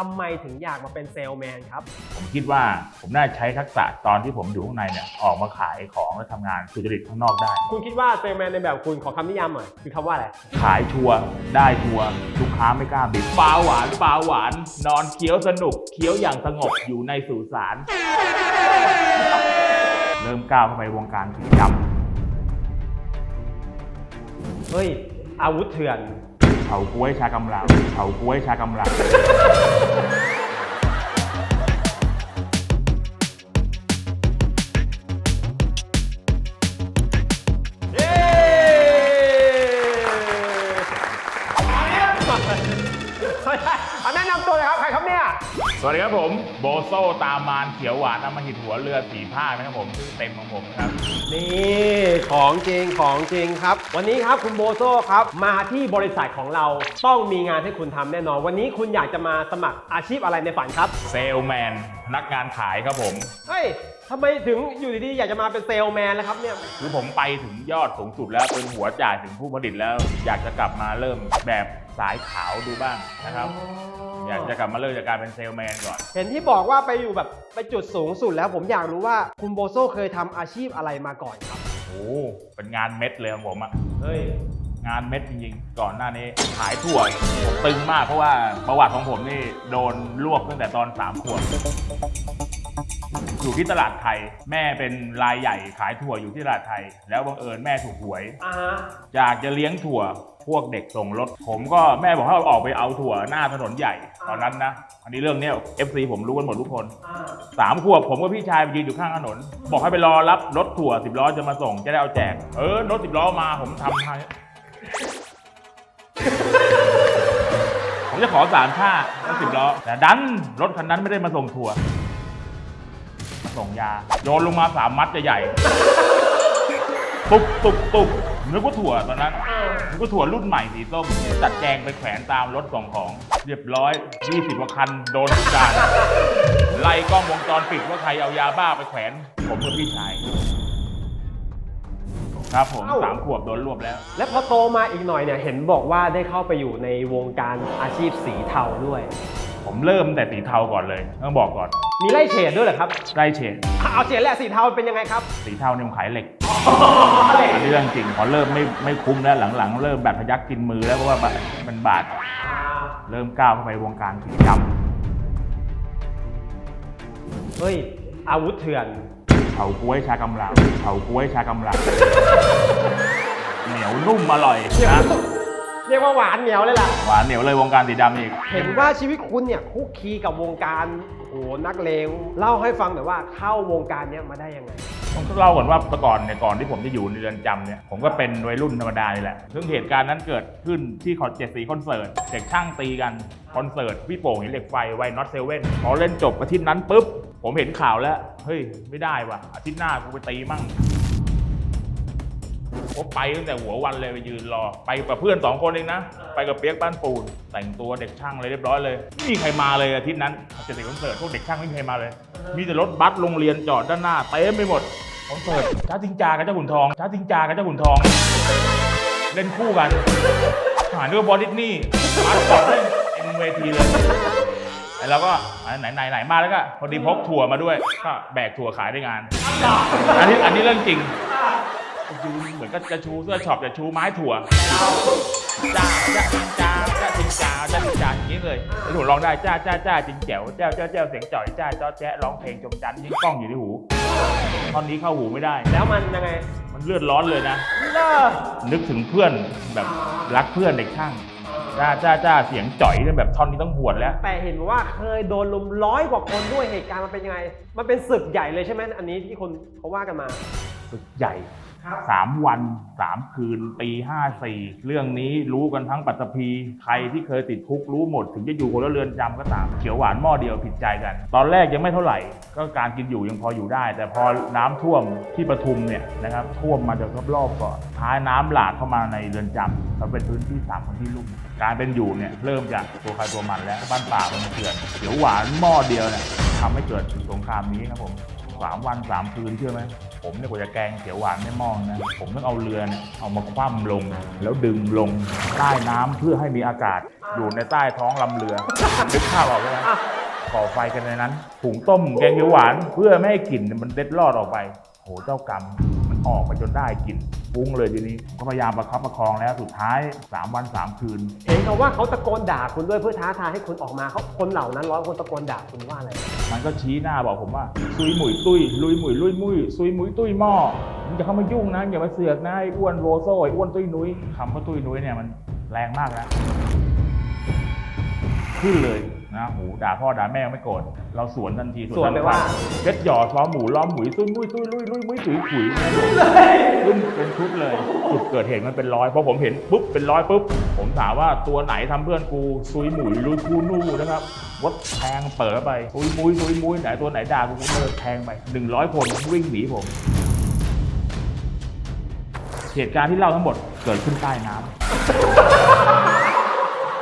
ทำไมถึงอยากมาเป็นเซลแมนครับ ผมคิดว่าผมน่าใช้ทักษะตอนที่ผมอยู่ข้างในเนี่ยออกมาขายของและทำงานสุจริตข้างนอกได้ คุณคิดว่าเซลแมนในแบบคุณขอคำนิยามหน่อย คือคำว่าอะไร ขายชัวร์ได้ชัวร์ลูกค้าไม่กล้าบิดปลาหวานปลาหวาน นอนเคี้ยวสนุกเคี้ยวอย่างสงบอยู่ในสุสานเริ่มก้าวเข้าไปวงการสีดเฮ้ย อาวุธเถื่อนำเผาก้วยชากำลังเผาก้วยชากำลังเย้เอาแนะนำตัวเลยครับ ใครครับเนี่ย สวัสดีครับผม โบโซตามานเขียวหวานอำมหิตหัวเรือสีผ้านะครับผมชื่อเต็มของผมนะครับ นี่ของจริงของจริงครับ วันนี้ครับคุณโบโซครับมาที่บริษัทของเราต้องมีงานให้คุณทำแน่นอน วันนี้คุณอยากจะมาสมัครอาชีพอะไรในฝันครับ เซลแมนพนักงานขายครับผม เฮ้ยทำไมถึงอยู่ดีๆอยากจะมาเป็นเซลแมนแล้วครับเนี่ยคือผมไปถึงยอดสูงสุดแล้วเป็นหัวจ่ายถึงผู้ผลิตแล้ว อยากจะกลับมาเริ่มแบบสายขาวดูบ้างนะครับ อ ยากจะกลับมาเริ่มจากการเป็นเซลแมนก่อน เห็นที่บอกว่าไปอยู่แบบไปจุดสูงสุดแล้วผมอยากรู้ว่าคุณโบโซเคยทำอาชีพอะไรมาก่อนครับ โอ้โหเป็นงานเม็ดเลยของผมอะเฮ้ย งานเม็ดจริงๆ ก่อนหน้านี้ขายถั่วตึงมากเพราะว่าประวัติของผมนี่โดนลวกตั้งแต่ตอนสามขวบ อยู่ที่ตลาดไทย แม่เป็นรายใหญ่ขายถั่วอยู่ที่ตลาดไทย แล้วบังเอิญแม่ถูกหวย อ่าฮะ อยากจะเลี้ยงถั่ว พวกเด็กส่งรถ ผมก็แม่บอกให้ออกไปเอาถั่วหน้าถนนใหญ่ ตอนนั้นนะ อันนี้เรื่องเนี้ย FC ผมรู้กันหมดทุกคนสามขวบผมกับพี่ชายไปยืนอยู่ข้างถนน บอกให้ไปรอรับรถถั่วสิบล้อจะมาส่งจะได้เอาแจก เออรถสิบล้อมาผมทำให้ผมจะขอสามท่ารถสิบล้อแต่ดันรถคันนั้นไม่ได้มาส่งถั่วมาส่งยาโยนลงมาสามมัดใหญ่ๆ ตุบตุบตุบนึกว่าถั่วตอนนั้นนึกว่าถั่วรุ่นใหม่สีส้มจัดแจงไปแขวนตามรถส่งของ เรียบร้อย 20กว่าคันโดนทุกการไล่กล้องวงจรปิดว่าใครเอายาบ้าไปแขวน ผมกับพี่ชายครับผมเอ้าสามขวบโดนรวบแล้ว และพอโตมาอีกหน่อยเนี่ยเห็นบอกว่าได้เข้าไปอยู่ในวงการอาชีพสีเทาด้วย ผมเริ่มแต่สีเทาก่อนเลยต้องบอกก่อน มีไล่เฉดด้วยเหรอครับได้เฉดเอาเฉดแหละสีเทาเป็นยังไงครับ สีเทาเนี่ยผมขายเหล็กอันนี้เรื่องจริงพอเริ่มไม่ไม่คุ้มแล้วหลังๆ เริ่มแบบพยักกินมือแล้วเพราะว่ามันบาดเริ่มก้าวเข้าไปวงการสีดเฮ้ย อาวุธเถื่อนำเผาก้วยชากำลังเผาก้วยชากำลังเหนียวนุ่มอร่อยนะเรียกว่าหวานเหนียวเลยล่ะ หวานเหนียวเลยวงการสีดำอีก เห็นว่าชีวิตคุณเนี่ยคุกคีกับวงการโอ้โหนักเลงเล่าให้ฟังหน่อยว่าเข้าวงการเนี้ยมาได้ยังไง ต้องเล่าก่อนว่าแต่ก่อนเนี่ยก่อนที่ผมจะอยู่ในเรือนจำเนี่ยผมก็เป็นวัยรุ่นธรรมดานี่แหละซึ่งเหตุการณ์นั้นเกิดขึ้นที่คอนเจ็ดสีคอนเสิร์ตเด็กช่างตีกันคอนเสิร์ตพี่โป่งหินเหล็กไฟไวน็อตเซเว่นพอเล่นจบอาทิตย์นั้นปุ๊บผมเห็นข่าวแล้วเฮ้ยไม่ได้ว่ะอาทิตย์หน้ากูไปตีมั่งผมไปตั้งแต่หัววันเลยไปยืนรอ ไปกับเพื่อนสองคนเองนะ ไปกับเปียกบ้านปูน แต่งตัวเด็กช่างเลยเรียบร้อยเลยไม่มีใครมาเลยอาทิตย์นั้นเจ็ดสีคอนเสิร์ตพวกเด็กช่างไม่มีใครมาเลย มีแต่รถบัสโรงเรียนจอดด้านหน้าเต็มไปหมด คอนเสิร์ตช้าจิงจากับเจ้าขุนทองช้าจิงจากับเจ้าขุนทอง เล่นคู่กัน หาด้วยบอลดิสนี่มาร์คอดเล่นเอ็นเวทีเลยแล้วก็ไหนไหนไหนมาแล้วก็พอดีพกถั่วมาด้วยก็แบกถั่วขายได้งาน อันนี้อันนี้เรื่องจริงยืนเหมือนก็จะชูเสื้อช็อปจะชูไม้ถั่วจ้าจ้าจ้า จ้าจิงจ้าจ้าจิงจ้าอย่างนี้เลยไอ้หนูร้องได้จ้าจ้าจ้าจิงแจ๋วเจ้าเจ้าเจ้าเสียงจ่อยจ้าจ้าแจ๊ะร้องเพลงจมจันทร์ยิ่งกล้องอยู่ที่หูท่อนนี้เข้าหูไม่ได้ แล้วมันยังไงมันเลือดร้อนเลยนะ เลิกนึกถึงเพื่อนแบบรักเพื่อนเด็กช่างจ้าจ้าจ้าเสียงจ่อยเนี่ยแบบท่อนนี้ต้องหวดแล้ว แต่เห็นบอกว่าเคยโดนลุมร้อยกว่าคนด้วยเหตุการณ์มันเป็นยังไง มันเป็นศึกใหญ่เลยใช่ไหมอันนี้ที่คนเขาว่ากันมา ศึกใหญ่ครับ สามวันสามคืนปีห้าสี่เรื่องนี้รู้กันทั้งปัตตภีใครที่เคยติดคุกรู้หมด ถึงจะอยู่คนละเรือนจำก็ตามเขียวหวานหม้อเดียวผิดใจกัน ตอนแรกยังไม่เท่าไหร่ ก็การกินอยู่ยังพออยู่ได้ แต่พอน้ำท่วมที่ปทุมเนี่ยนะครับท่วมมาจากรอบๆก่อนท้ายน้ำหลากเข้ามาในเรือนจำเราเป็นพื้นที่สามพื้นที่ลุ่มการเป็นอยู่เนี่ยเริ่มจากตัวใครตัวมันแล้วบ้านป่ามันเถื่อนเขียวหวานหม้อเดียวเนี่ยทำให้เกิดสงครามนี้ครับผมสามวันสามคืนเชื่อไหม ผมเนี่ยกว่าจะแกงเขียวหวานไม่มองนะ ผมต้องเอาเรือเนี่ยเอามาคว่ำลง แล้วดึงลงใต้น้ำเพื่อให้มีอากาศอยู่ในใต้ท้องลำเรือนึกภาพออกไหมอะก่อไฟกันในนั้นถุงต้มแกงเขียวหวานเพื่อไม่ให้กลิ่นมันเด็ดรอดออกไป โหเจ้ากรรมมัน ออกไปจนได้กลิ่นฟุ้งเลยทีนี้ก็พยายามประคับประคองแล้วสุดท้าย 3 วัน 3 คืน เห็นเขาว่าเขาตะโกนด่าคุณด้วยเพื่อท้าทายให้คุณออกมาเขาคนเหล่านั้นร้อยคนตะโกนด่าคุณว่าอะไร มันก็ชี้หน้าบอกผมว่าซุยหมุยตุ้ยลุยหมุยลุยมุยซุยหมุยตุ้ยหม้อมึงจะเข้ามายุ่งนะอย่ามาเสือกนะไอ้อ้วนโวโซ่ไอ้อ้วนตุ้ยนุ้ยคำว่าตุ้ยนุ้ยเนี่ยมันแรงมากนะ ขึ้นเลย นะหูด่าพ่อด่าแม่ไม่โกรธเราสวนทันทีสวนไปว่าเพชรหยอดล้อมหมูล้อมหมุยซุยมุยตุ้ยลุยลุยมุยถุยขุยขึ้นเป็นชุดเลยจุดเกิดเหตุมันเป็นร้อยพอผมเห็นปุ๊บเป็นร้อยปุ๊บผมถามว่าตัวไหนทำเพื่อนกูซุยหมุยลุยกูนู่นะครับวัดแทงเปิดเข้าไปซุยมุยซุยมุยไหนตัวไหนด่ากูกูเลยแทงไปหนึ่งร้อยคนวิ่งหนีผมเหตุการณ์ที่เล่าทั้งหมดเกิดขึ้นใต้น้ำ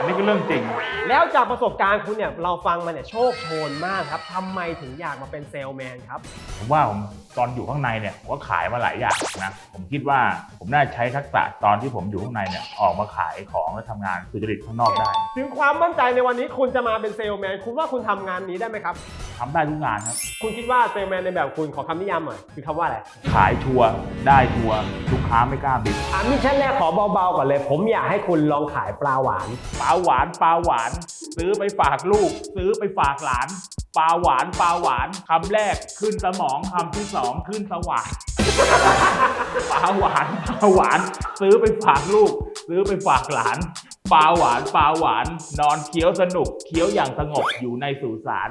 อันนี้คือเรื่องจริง แล้วจากประสบการณ์คุณเนี่ย เราฟังมาเนี่ยโชคโชนมากครับทำไมถึงอยากมาเป็นเซลแมนครับ ผมว่าผมตอนอยู่ข้างในเนี่ยผมก็ขายมาหลายอย่างนะ ผมคิดว่าผมน่าจะใช้ทักษะตอนที่ผมอยู่ข้างในเนี่ยออกมาขายของและทำงานสุจริตข้างนอกได้ถึงความมั่นใจในวันนี้คุณจะมาเป็นเซลแมน คุณว่าคุณทำงานนี้ได้ไหมครับ ทำได้ทุกงานครับ คุณคิดว่าเซลแมนในแบบคุณขอคำนิยามหน่อยคือคำว่าอะไร ขายชัวร์ได้ชัวร์ลูก ค้าไม่กล้าบิดอะมิชชั่นแรกขอเบาๆก่อนเลย ผมอยากให้คุณลองขายปลาหวาน ปลาหวานปลาหวาน ซื้อไปฝากลูก ซื้อไปฝากหลาน ปลาหวานปลาหวานคำแรกขึ้นสมองคำที่สองขึ้นสว่างปลาหวานปลาหวาน ซื้อไปฝากลูก ซื้อไปฝากหลานปลาหวานปลาหวาน นอนเคี้ยวสนุกเคี้ยวอย่างสงบอยู่ในสุสาน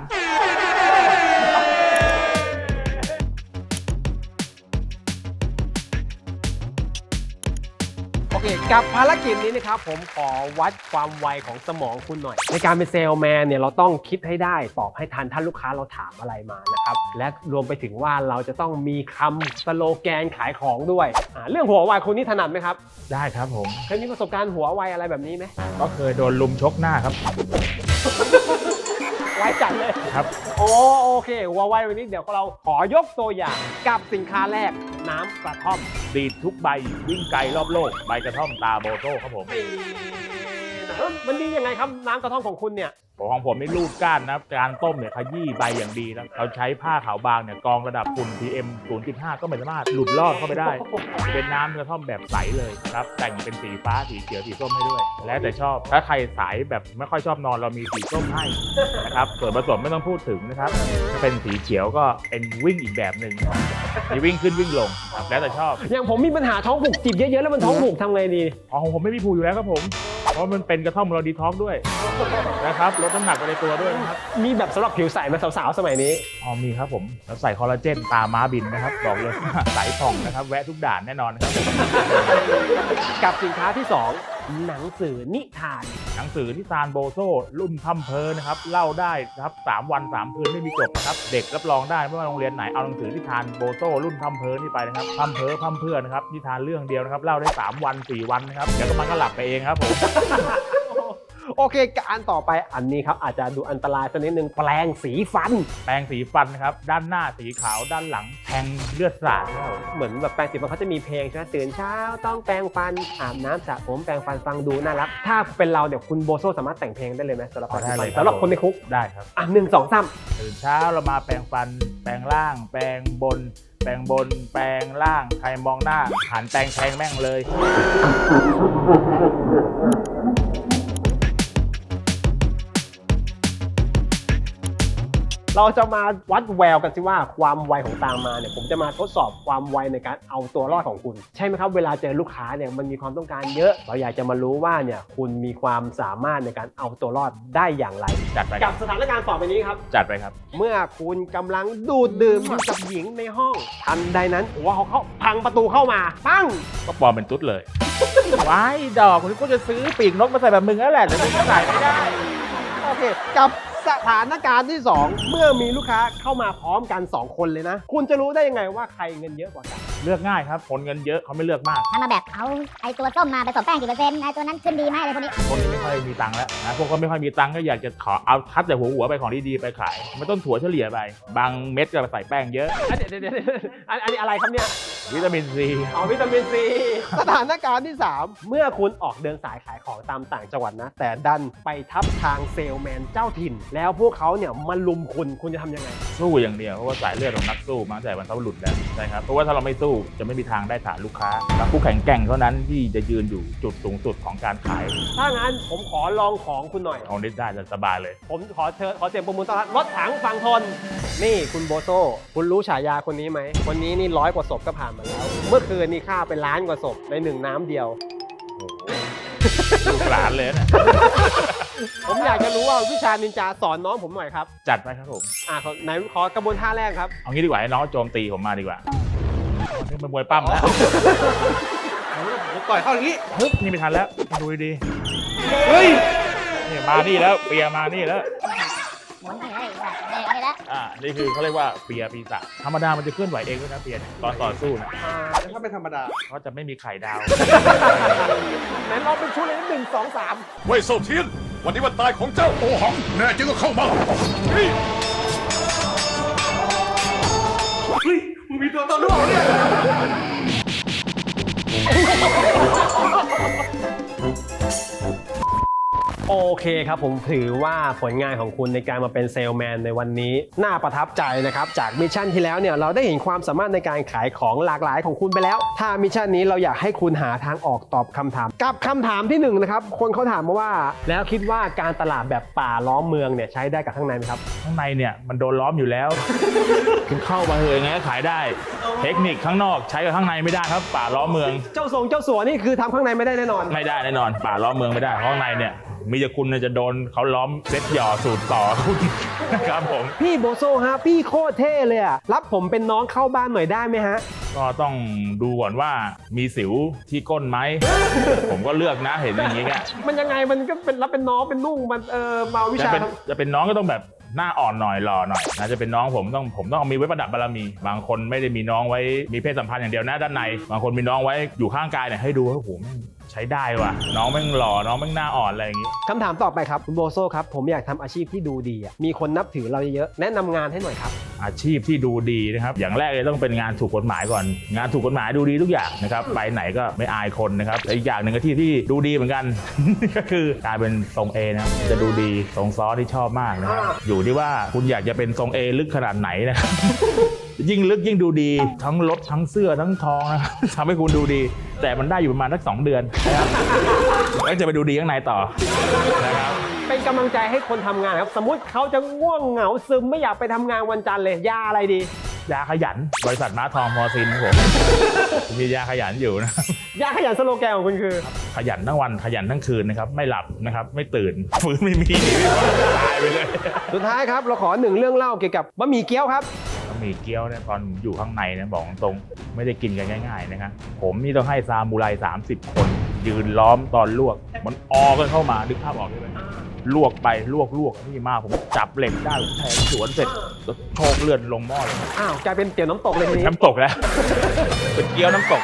เคกับภารกิจนี้นะครับผมขอวัดความไวของสมองคุณหน่อย ในการเป็นเซลแมนเนี่ยเราต้องคิดให้ได้ตอบให้ทันถ้าลูกค้าเราถามอะไรมานะครับและรวมไปถึงว่าเราจะต้องมีคำสโลแกนขายของด้วยอ่าเรื่องหัวไวคุณนี่ถนัดไหมครับ ได้ครับผมเคยมีประสบการณ์หัวไวอะไรแบบนี้ไหมก็เคยโดนลุมชกหน้าครับ ไวจัดเลยครับ โอโอเคหัวไววันนี้เดี๋ยวเราขอยกตัวอย่างกับสินค้าแรกน้ำกระท่อม ดีดทุกใบวิ่งไกลรอบโลก ใบกระท่อมตาโบโต้ครับผมเอ้ามันดียังไงครับน้ำกระท่อมของคุณเนี่ย ของผมไม่รูดก้านนะการต้มเนี่ยขยี้ใบอย่างดีนะเราใช้ผ้าขาวบางเนี่ยกรองระดับฝุ่น PM 0.5 ก็ไม่สามารถหลุดลอดเข้าไปได้ เป็นน้ำกระท่อมแบบใสเลยครับ แต่งเป็นสีฟ้าสีเขียวสีส้มให้ด้วย แล้วแต่ชอบถ้าใครสายแบบไม่ค่อยชอบนอนเรามีสีส้มให้นะครับส่วนผสมไม่ต้องพูดถึงนะครับถ้าเป็นสีเขียวก็เป็นวิ่งอีกแบบหนึ่ง มีวิ่งขึ้นวิ่งลงครับแล้วแต่ชอบอย่างผมมีปัญหาท้องผูกจิบเยอะๆแล้วมันท้องผูกทำไงดี อ๋อของผมไม่มีผูอยู่แล้วครับผม เพราะมันเป็นกระท่อมเราดีท็อกด้วยนะครับลดน้ำหนักไปในตัวด้วยนะครับมีแบบสำหรับผิวใสไหมาสาวๆสมัยนี้ อ๋อมีครับผมแล้วใส่คอลลาเจนตาม้าบินนะครับบอกเลยใสผ่องนะครับ แวะทุกด่านแน่นอนครับ กับสินค้าที่ 2 หนังสือนิทาน หนังสือที่ซานโบโซรุ่นทำเพอนะครับเล่าได้นะครับสามวันสามคืนไม่มีจบนะครับเด็กรับรองได้ไม่ว่าโรงเรียนไหนเอาหนังสือนิทานโบโซรุ่นทำเพอนี่ไปนะครับทำเพอพัมเพื่อนะครับนิทานเรื่องเดียวนะครับเล่าได้ 3 วัน 4 วันนะครับเดี๋ยวก็มันก็หลับไปเองครับผม โอเค การต่อไปอันนี้ครับ อาจจะดูอันตรายสักนิดนึงแปลงสีฟัน แปรงสีฟันนะครับ ด้านหน้าสีขาวด้านหลังแทงเลือดสาดนะครับผมเหมือนแบบแปรงสีฟันเขาจะมีเพลงใช่ไหมตื่นเช้าต้องแปรงฟันอาบน้ำสระผมแปรงฟันฟังดูน่ารัก ถ้าเป็นเราเนี่ยคุณโบโซสามารถแต่งเพลงได้เลยไหมสำหรับอ๋อได้เลยครับสำหรับคนในคุกได้ครับ อะหนึ่งสองสามตื่นเช้าเรามาแปรงฟัน แปรงล่าง แปรงบน แปรงบน แปรงล่างใครมองหน้าหันแปรงแทงแม่งเลย เราจะมาวัดแววกันสิว่าความไวของตามมาเนี่ยผมจะมาทดสอบความไวในการเอาตัวรอดของคุณ ใช่ไหมครับเวลาเจอลูกค้าเนี่ยมันมีความต้องการเยอะ เราอยากจะมารู้ว่าเนี่ยคุณมีความสามารถในการเอาตัวรอดได้อย่างไร จัดไปคกัรับบสถานการณ์ต่อไปนี้ครับ จัดไปครับ เมื่อคุณกำลังดูดดื่มอยู่กับหญิงในห้อง ทันใดนั้นหัวเขาเขาพังประตูเข้ามาปั้งก็ปลอมเป็นตุ๊ดเลย ว้ายดอกคุณก็จะซื้อปีกนกมาใส่แบบมึงแล้วแหละแต่มึงก็ใส่ไม่ได้ โอเคกับ สถานการณ์ที่ 2 เมื่อมีลูกค้าเข้ามาพร้อมกัน 2 คนเลยนะ คุณจะรู้ได้ยังไงว่าใครเงินเยอะกว่ากัน เลือกง่ายครับคนเงินเยอะเขาไม่เลือกมากถ้ามาแบบเอาไอตัวส้มมาผสมแป้งกี่เปอร์เซ็นต์ไอตัวนั้นขึ้นดีไหมอะไรพวกนี้คนนี้ไม่ค่อยมีตังค์แล้วนะพวกก็ไม่ค่อยมีตังค์ก็อยากจะขอเอาคัดแต่หัวหัวๆไปของดีๆไปขาย ไม่ต้องถั่วเฉลี่ยไป บางเม็ดก็ใส่แป้งเยอะ อันเดี๋ยวเดี๋ยวเดี๋ยวอันอันนี้อะไรครับเนี่ย วิตามินซีเอาวิตามินซี สถานการณ์ที่ 3 เมื่อคุณออกเดินสายขายของตามต่างจังหวัดนะ แต่ดันไปทับทางเซลแมนเจ้าถิ่น แล้วพวกเขาเนี่ยมาลุมคุณ คุณจะทำยังไง สู้อย่างเดียวเพราะว่าสายเลือดของนักสู้มาตั้งแต่วันเสาร์หลุดแล้วใช่ครับเพราะว่าถ้าเราไม่สู้จะไม่มีทางได้ฐานลูกค้ากับผู้แข่งแกร่งเท่านั้นที่จะยืนอยู่จุดสูงสุดของการขายถ้างั้นผมขอลองของคุณหน่อยของนี้ได้จะสบายเลย ผมขอเชิญขอเสียงประมูลต้อนรับรถถังฟังทน นี่คุณโบโซ คุณรู้ฉายาคนนี้ไหม คนนี้นี่ร้อยกว่าศพก็ผ่านมาแล้ว เมื่อคืนนี่ฆ่าไปล้านกว่าศพในหนึ่งน้ำเดียว ลูกหลานเลยนะ ผมอยากจะรู้ว่าวิชานินจาสอนน้องผมหน่อยครับ จัดไปครับผม อ่าขอไหนขอกระบวนท่าแรกครับ เอางี้ดีกว่าให้น้องโจมตีผมมาดีกว่านี่เป็นมวยปั้มแล้วผมต่อยเข้าอย่างนี้ฮึบนี่ไม่ทันแล้วมาดูดีๆเฮ้ยนี่มานี่แล้วเปียมานี่แล้วหมุนไปเลยแบบนี่อันนี้ละอ่านี่คือเขาเรียกว่าเปียปีศาจธรรมดามันจะเคลื่อนไหวเองด้วยนะเปียเนี่ยตอนต่อสู้นะถ้าเป็นธรรมดาเขาจะไม่มีไข่ดาวไหนลองเป็นชุดเลยนะหนึ่งสองสามเว่ยโซเทียน วันนี้วันตายของเจ้าโอหังแน่จริงก็เข้ามาเฮ้ยเฮ้ยมึงมีตัวตนหรือเปล่าเนี่ย โอเคครับผมถือว่าผลงานของคุณในการมาเป็นเซลแมนในวันนี้ น่าประทับใจนะครับ จากมิชชั่นที่แล้วเนี่ยเราได้เห็นความสามารถในการขายของหลากหลายของคุณไปแล้ว ถ้ามิชชั่นนี้เราอยากให้คุณหาทางออกตอบคำถาม กับคำถามที่หนึ่งนะครับคนเขาถามมาว่า แล้วคิดว่าการตลาดแบบป่าล้อมเมืองเนี่ยใช้ได้กับข้างในไหมครับ ข้างในเนี่ยมันโดนล้อมอยู่แล้ว คุณเข้ามาเถอะยังไงก็ขายได้ เทคนิคข้างนอกใช้กับข้างในไม่ได้ครับ ป่าล้อมเมือง เจ้าทรงเจ้าสัวนี่คือทำข้างในไม่ได้แน่นอน ไม่ได้แน่นอน ป่าล้อมเมืองไม่ได้เพราะข้างในเนี่ย มีแต่คุณเนี่ยจะโดนเขาล้อมเซ็ตหย่อสูตรต่อคุณนะครับผม พี่โบโซฮะ พี่โคตรเท่เลยอะรับผมเป็นน้องเข้าบ้านหน่อยได้ไหมฮะ ก็ต้องดูก่อนว่ามีสิวที่ก้นไหม ผมก็เลือกนะเห็นอย่างนี้แกมันยังไงมันก็เป็นรับเป็นน้องเป็นนุ่งมันเออมาวิจะชาเป็นทำจะเป็นน้องก็ต้องแบบ หน้าอ่อนหน่อยหล่อหน่อยนะจะเป็นน้องผมต้องผมต้องเอามีไว้ประดับบารมี บางคนไม่ได้มีน้องไว้มีเพศสัมพันธ์อย่างเดียวนะด้านในบางคนมีน้องไว้อยู่ข้างกายเนี่ยให้ดูว่าโอ้โหแม่งใช้ได้ว่ะ น้องแม่งหล่อน้องแม่งหน้าอ่อนอะไรอย่างงี้ คำถามต่อไปครับ คุณโบโซครับ ผมอยากทำอาชีพที่ดูดีอะมีคนนับถือเราเยอะๆแนะนำงานให้หน่อยครับ อาชีพที่ดูดีนะครับ อย่างแรกเลยต้องเป็นงานถูกกฎหมายก่อน งานถูกกฎหมายดูดีทุกอย่างนะครับไปไหนก็ไม่อายคนนะครับแต่อีกอย่างหนึ่งก็ที่ที่ดูดีเหมือนกัน ก็คือการเป็นทรงเอนะครับจะดูดีทรงซอที่ชอบมากนะครับอยู่ที่ว่าคุณอยากจะเป็นทรงเอลึกขนาดไหนนะครับยิ่งลึกยิ่งดูดีทั้งรถทั้งเสื้อทั้งทองนะครับทำให้คุณดูดี แต่มันได้อยู่ประมาณสักสองเดือนนะครับแล้วจะไปดูดีข้างในต่อนะครับ เป็นกำลังใจให้คนทำงานครับ สมมติเขาจะง่วงเหงาซึมไม่อยากไปทำงานวันจันทร์เลยยาอะไรดี ยาขยัน บริษัทม้าทองมอซินครับผม ผมมียาขยันอยู่นะ ยาขยันสโลแกนของคุณคือ ขยันทั้งวันขยันทั้งคืนนะครับ ไม่หลับนะครับ ไม่ตื่นฟื้นไม่มีหนีไม่พ้นตายไปเลยสุดท้ายครับเราขอหนึ่งเรื่องเล่าเกี่ยวกับบะหมี่เกี๊ยวครับ บะหมี่เกี๊ยวเนี่ยตอนอยู่ข้างในเนี่ยบอกตรงๆไม่ได้กินกันง่าย ๆ นะครับผมนี่ต้องให้ซามูไร30 คน ยืนล้อมตอนลวก มันออกันเข้ามานึกภาพออกใช่ไหม ลวกไปลวกลวกนี่มาผมจับเหล็กได้ผมแทงสวนเสร็จแล้วโชกเลือดลงหม้อเลยอ้าวกลายเป็นเตี๋ยวน้ำตกเลยทีนี้น้ำตกแล้วเป็นเกี๊ยวน้ำตก